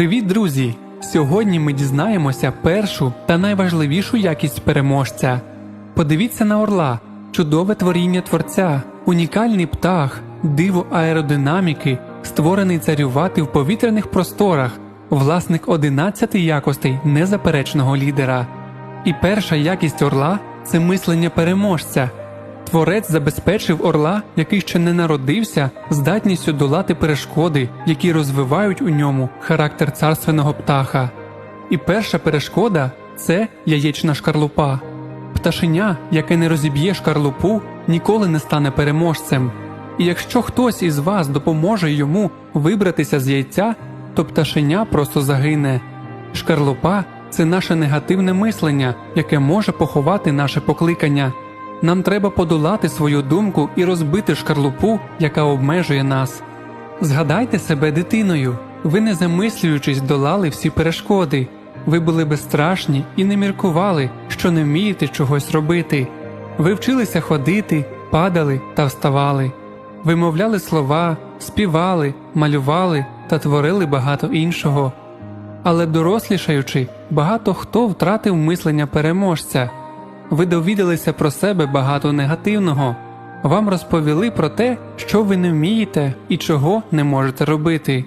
Привіт, друзі! Сьогодні ми дізнаємося першу та найважливішу якість переможця. Подивіться на орла, чудове творіння творця, унікальний птах, диво аеродинаміки, створений царювати в повітряних просторах, власник 11 якостей незаперечного лідера. І перша якість орла це мислення переможця. Творець забезпечив орла, який ще не народився, здатністю долати перешкоди, які розвивають у ньому характер царственного птаха. І перша перешкода це яєчна шкарлупа. Пташеня, яке не розіб'є шкарлупу, ніколи не стане переможцем. І якщо хтось із вас допоможе йому вибратися з яйця, то пташеня просто загине. Шкарлупа це наше негативне мислення, яке може поховати наше покликання. Нам треба подолати свою думку і розбити шкарлупу, яка обмежує нас. Згадайте себе дитиною. Ви не замислюючись долали всі перешкоди. Ви були безстрашні і не міркували, що не вмієте чогось робити. Ви вчилися ходити, падали та вставали. Вимовляли слова, співали, малювали та творили багато іншого. Але дорослішаючи, багато хто втратив мислення переможця. Ви довідалися про себе багато негативного. Вам розповіли про те, що ви не вмієте і чого не можете робити.